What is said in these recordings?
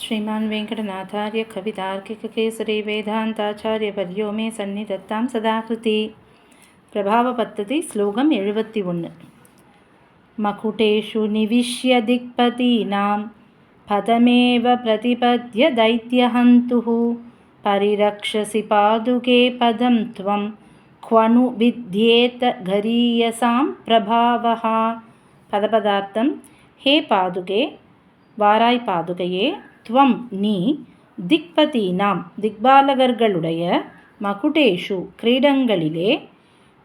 श्रीमान् वेङ्कटनाथार्य वेङ्कटनाथार्यकवितार्किककेसरे वेदान्ताचार्यवर्यो मे सन्निधत्तां सदाकृति। प्रभावपत्तति श्लोकम् एवत्योन् मकुटेषु निविश्य दिक्पतीनां पदमेव प्रतिपद्य दैत्यहन्तुः। परिरक्षसि पादुके पदं त्वं क्वनु विद्येत क्वनुविध्येतघरीयसां प्रभावः। पदपदार्थं हे पादुके वाराय् पादुकये துவம் நீ திக்பதீனாம். திக்பாலகர்களுடைய மகுடேஷு கிரீடங்களிலே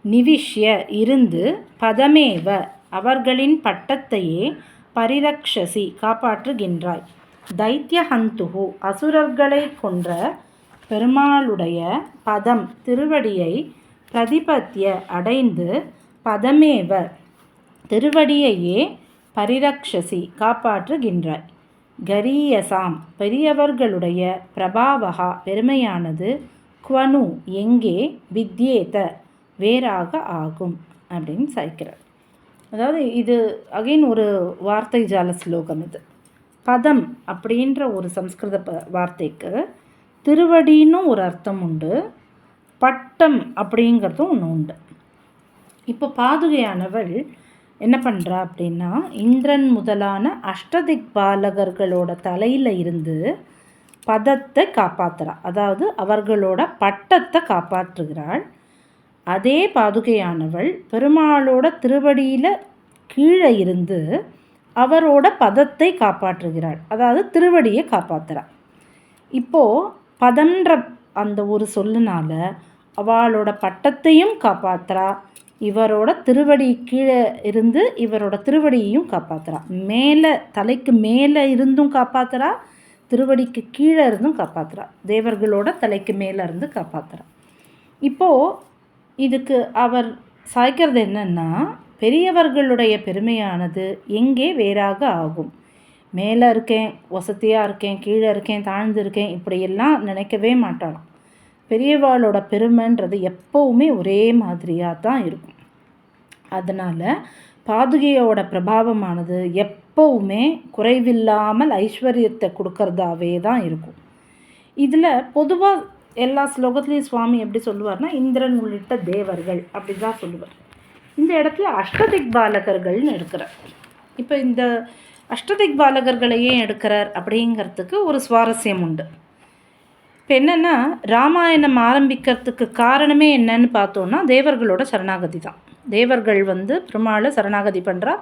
நிவிஷ்ய இருந்து பதமேவ அவர்களின் பட்டத்தையே பரிரக்ஷசி காப்பாற்றுகின்றாய். தைத்தியஹந்துகு அசுரர்களை கொன்ற பெருமாளுடைய பதம் திருவடியை பிரதிபத்திய அடைந்து பதமேவ திருவடியையே பரிரக்ஷசி காப்பாற்றுகின்றாய். கரியசாம். பெரியவர்களுடைய பிரபாவகா பெருமையானது குவனு எங்கே? வித்யேத. வேறாக ஆகும் அப்படின்னு சாய்க்கிறார். அதாவது இது அகைன் ஒரு வார்த்தை ஜால ஸ்லோகம் இது. பதம் அப்படின்ற ஒரு சம்ஸ்கிருத ப வார்த்தைக்கு திருவடின்னு ஒரு அர்த்தம் உண்டு பட்டம் அப்படிங்கிறதும் ஒன்று உண்டு. இப்போ பாதுகையானவள் என்ன பண்ணுறா அப்படின்னா இந்திரன் முதலான அஷ்டதிக் பாலகர்களோட தலையில் இருந்து பதத்தை காப்பாற்றுறா அதாவது அவர்களோட பட்டத்தை காப்பாற்றுகிறாள். அதே பாதுகையானவள் பெருமாளோட திருவடியில் கீழே இருந்து அவரோட பதத்தை காப்பாற்றுகிறாள். அதாவது திருவடியை காப்பாற்றுறாள் இப்போது பதன்ற அந்த ஒரு சொல்லுனால அவளோட பட்டத்தையும் காப்பாற்றுறா இவரோட திருவடி கீழே இருந்து இவரோட திருவடியையும் காப்பாற்றுறா மேலே தலைக்கு மேலே இருந்தும் காப்பாற்றுறா திருவடிக்கு கீழே இருந்தும் காப்பாற்றுறா தேவர்களோட தலைக்கு மேலே இருந்து காப்பாற்றுறா இப்போது இதுக்கு அவர் சாய்க்கிறது என்னென்னா பெரியவர்களுடைய பெருமையானது எங்கே வேறாக ஆகும்? மேலே இருக்கேன் வசதியாக இருக்கேன் கீழே இருக்கேன் தாழ்ந்து இருக்கேன் இப்படியெல்லாம் நினைக்கவே மாட்டாளாம். பெரியவாளோட பெருமைன்றது எப்போவுமே ஒரே மாதிரியாக தான் இருக்கும். அதனால் பாதுகையோட பிரபாவமானது எப்போவுமே குறைவில்லாமல் ஐஸ்வர்யத்தை கொடுக்கறதாவே தான் இருக்கும். இதில் பொதுவாக எல்லா ஸ்லோகத்துலேயும் சுவாமி எப்படி சொல்லுவார்னா இந்திரன் உள்ளிட்ட தேவர்கள் அப்படி தான் சொல்லுவார். இந்த இடத்துல அஷ்டதிக் பாலகர்கள்னு எடுக்கிறார். இப்போ இந்த அஷ்டதிக் பாலகர்களை ஏன் எடுக்கிறார் அப்படிங்கிறதுக்கு ஒரு சுவாரஸ்யம் உண்டு. இப்போ என்னென்னா ராமாயணம் ஆரம்பிக்கிறதுக்கு காரணமே என்னன்னு பார்த்தோன்னா தேவர்களோட சரணாகதி தான். தேவர்கள் வந்து பெருமாளை சரணாகதி பண்ணுறா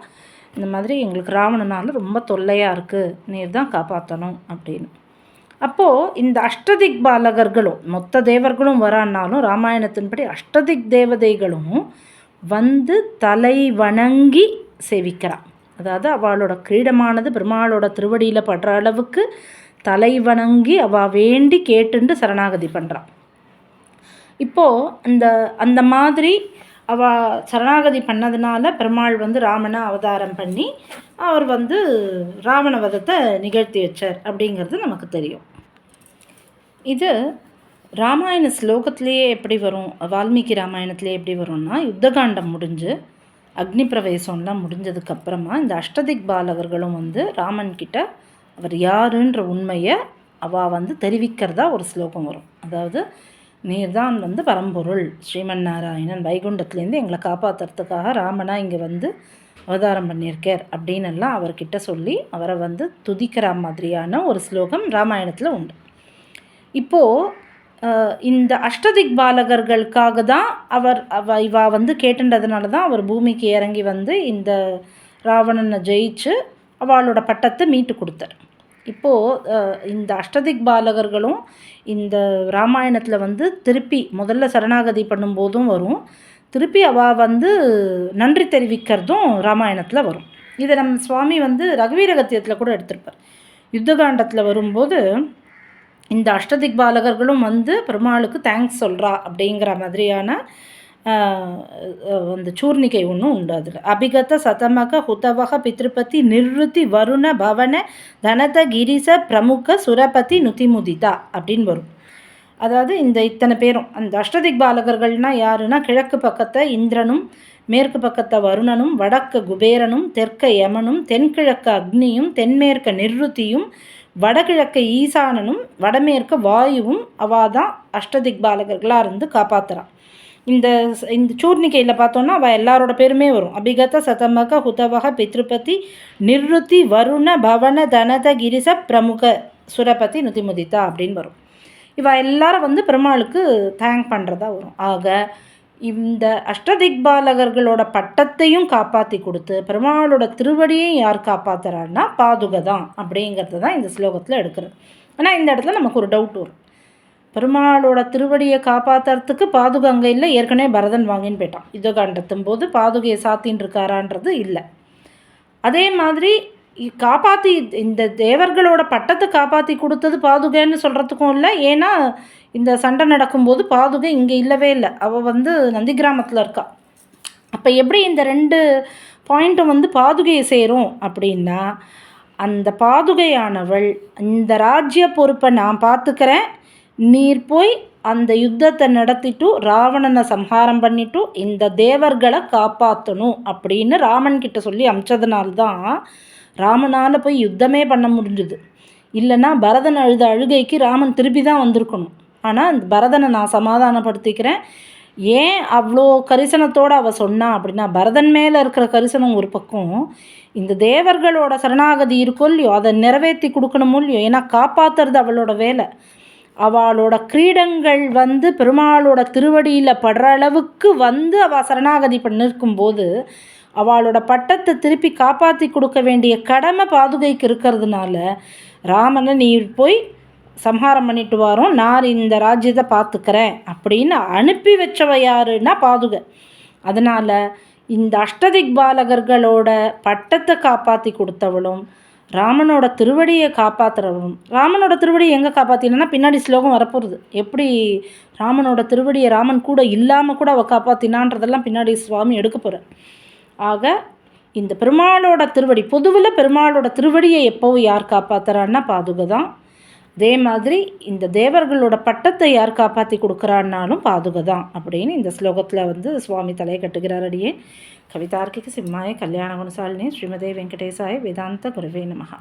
இந்த மாதிரி எங்களுக்கு ராவணனால் ரொம்ப தொல்லையாக இருக்குது நீர் தான் காப்பாற்றணும் அப்படின்னு. அப்போது இந்த அஷ்டதிக் பாலகர்களும் மொத்த தேவர்களும் வரான்னாலும் ராமாயணத்தின்படி அஷ்டதிக் தேவதைகளும் வந்து தலை வணங்கி சேவிக்கிறான் அதாவது அவளோட கிரீடமானது பெருமாளோட திருவடியில் படுற அளவுக்கு தலை வணங்கி அவள் வேண்டி கேட்டுண்டு சரணாகதி பண்ணுறான் இப்போது அந்த அந்த மாதிரி அவள் சரணாகதி பண்ணதுனால பெருமாள் வந்து ராமனை அவதாரம் பண்ணி அவர் வந்து ராவண வதத்தை நிகழ்த்தி வச்சார் அப்படிங்கிறது நமக்கு தெரியும். இது ராமாயண ஸ்லோகத்திலேயே எப்படி வரும் வால்மீகி ராமாயணத்திலே எப்படி வரும்னா யுத்தகாண்டம் முடிஞ்சு அக்னி பிரவேசம்லாம் முடிஞ்சதுக்கப்புறமா இந்த அஷ்டதிக் பாலகர்களும் வந்து ராமன்கிட்ட அவர் யாருன்ற உண்மையை அவள் வந்து தெரிவிக்கிறதா ஒரு ஸ்லோகம் வரும். அதாவது நீர்தான் வந்து பரம்பொருள். ஸ்ரீமன் நாராயணன் வைகுண்டத்துலேருந்து எங்களை காப்பாற்றுறதுக்காக ராமனா இங்கே வந்து அவதாரம் பண்ணியிருக்கார் அப்படின்னு எல்லாம் அவர்கிட்ட சொல்லி அவரை வந்து துதிக்கிற மாதிரியான ஒரு ஸ்லோகம் ராமாயணத்தில் உண்டு. இப்போது இந்த அஷ்டதிக் பாலகர்களுக்காக தான் அவர் அவ இவா வந்து கேட்டுன்றதுனால தான் அவர் பூமிக்கு இறங்கி வந்து இந்த ராவணனை ஜெயிச்சு அவளோட பட்டத்தை மீட்டு கொடுத்தார். இப்போது இந்த அஷ்டதிக் பாலகர்களும் இந்த ராமாயணத்தில் வந்து திருப்பி முதல்ல சரணாகதி பண்ணும்போதும் வரும். திருப்பி அவள் வந்து நன்றி தெரிவிக்கிறதும் ராமாயணத்தில் வரும். இதை நம்ம சுவாமி வந்து ரகுவீரகத்தியத்தில் கூட எடுத்திருப்பார். யுத்தகாண்டத்தில் வரும்போது இந்த அஷ்டதிக் பாலகர்களும் வந்து பெருமாளுக்கு தேங்க்ஸ் சொல்கிறா அப்படிங்கிற மாதிரியான அந்த சூர்ணிகை ஒன்றும் உண்டாது. அதில் அபிகத சதமக ஹுதவக பித்ருபதி நிருத்தி வருண பவன தனத கிரிச பிரமுக சுரபதி நுதிமுதிதா அப்படின்னு வரும். அதாவது இந்த இத்தனை பேரும் அந்த அஷ்டதிக் பாலகர்கள்னால் யாருன்னா கிழக்கு பக்கத்தை இந்திரனும் மேற்கு பக்கத்தை வருணனும் வடக்கு குபேரனும் தெற்க யமனும் தென்கிழக்கு அக்னியும் தென்மேற்க நிர்ருத்தியும் வடகிழக்கு ஈசானனும் வடமேற்க வாயுவும் அவாதான் அஷ்டதிக் பாலகர்களாக இருந்து காப்பாற்றுறான் இந்த இந்த சூர்ணிக்கையில் பார்த்தோன்னா அவள் எல்லாரோட பேருமே வரும். அபிகத சதமக ஹுதவக பித்ருபதி நிர்ருத்தி வருண பவன தனத கிரிச பிரமுக சுரபதி நுதிமுதிதா அப்படின்னு வரும். இவ எல்லாரும் வந்து பெருமாளுக்கு தேங்க் பண்ணுறதா வரும். ஆக இந்த அஷ்டதிக்பாலகர்களோட பட்டத்தையும் காப்பாற்றி கொடுத்து பெருமாளோட திருவடியும் யார் காப்பாற்றுறாருன்னா பாதுகை தான் அப்படிங்கிறது தான் இந்த ஸ்லோகத்தில் எடுக்கிறது. ஆனால் இந்த இடத்துல நமக்கு ஒரு டவுட் வரும். பெருமாளோட திருவடியை காப்பாற்றுறதுக்கு பாதுகை அங்கே இல்லை. ஏற்கனவே பரதன் வாங்கின்னு போயிட்டான். யுத்தகாண்டத்தும் போது பாதுகையை சாத்தின்னு இருக்காரான்றது இல்லை. அதே மாதிரி காப்பாற்றி இந்த தேவர்களோட பட்டத்தை காப்பாற்றி கொடுத்தது பாதுகைன்னு சொல்கிறதுக்கும் இல்லை. ஏன்னா இந்த சண்டை நடக்கும்போது பாதுகை இங்கே இல்லவே இல்லை. அவள் வந்து நந்தி கிராமத்தில் இருக்கா. அப்போ எப்படி இந்த ரெண்டு பாயிண்ட்டும் வந்து பாதுகையை சேரும் அப்படின்னா அந்த பாதுகையானவள் இந்த ராஜ்ய பொறுப்பை நான் பார்த்துக்கிறேன். நீர் போய் அந்த யுத்தத்தை நடத்திட்டு ராவணனை சம்ஹாரம் பண்ணிட்டு இந்த தேவர்களை காப்பாற்றணும் அப்படின்னு ராமன் கிட்ட சொல்லி அமிச்சதுனால்தான் ராமனால் போய் யுத்தமே பண்ண முடிஞ்சுது. இல்லைன்னா பரதன் அழுத அழுகைக்கு ராமன் திருப்பி தான் வந்திருக்கணும். ஆனால் இந்த பரதனை நான் சமாதானப்படுத்திக்கிறேன். ஏன் அவ்வளோ கரிசனத்தோடு அவள் சொன்னா அப்படின்னா பரதன் மேலே இருக்கிற கரிசனம் ஒரு பக்கம் இந்த தேவர்களோட சரணாகதி இருக்கோ இல்லையோ அதை நிறைவேற்றி கொடுக்கணுமோ இல்லையோ ஏன்னா காப்பாற்றுறது அவளோட வேலை. அவளோட கிரீடங்கள் வந்து பெருமாளோட திருவடியில் படுற அளவுக்கு வந்து அவள் சரணாகதி பண்ணிருக்கும்போது அவளோட பட்டத்தை திருப்பி காப்பாற்றி கொடுக்க வேண்டிய கடமை பாதுகைக்கு இருக்கிறதுனால ராமனை நீ போய் சம்ஹாரம் பண்ணிட்டு வரோம் நான் இந்த ராஜ்யத்தை பார்த்துக்கிறேன் அப்படின்னு அனுப்பி வச்சவ யாருன்னா பாதுகை. அதனால் இந்த அஷ்டதிக் பாலகர்களோட பட்டத்தை காப்பாற்றி கொடுத்தவளும் ராமனோட திருவடியை காப்பாற்றுறவனும் ராமனோட திருவடியை எங்கே காப்பாற்றினா பின்னாடி ஸ்லோகம் வரப்போகிறது எப்படி ராமனோட திருவடியை ராமன் கூட இல்லாமல் கூட அவள் காப்பாற்றினான்றதெல்லாம் பின்னாடி சுவாமி எடுக்க போகிறார் ஆக இந்த பெருமாளோட திருவடி பொதுவில் பெருமாளோட திருவடியை எப்போவும் யார் காப்பாற்றுறான்னா பாதுகை தான் அதே மாதிரி இந்த தேவர்களோட பட்டத்தை யார் காப்பாற்றி கொடுக்குறான்னாலும் பாதுகை தான் அப்படின்னு இந்த ஸ்லோகத்தில் வந்து சுவாமி தலையை கட்டுகிறார் அடியே. கவிதார்க்கிக சிம்மாய கல்யாண குணசாலினி ஸ்ரீமதே வெங்கடேசாய வேதாந்த குருவே நமகா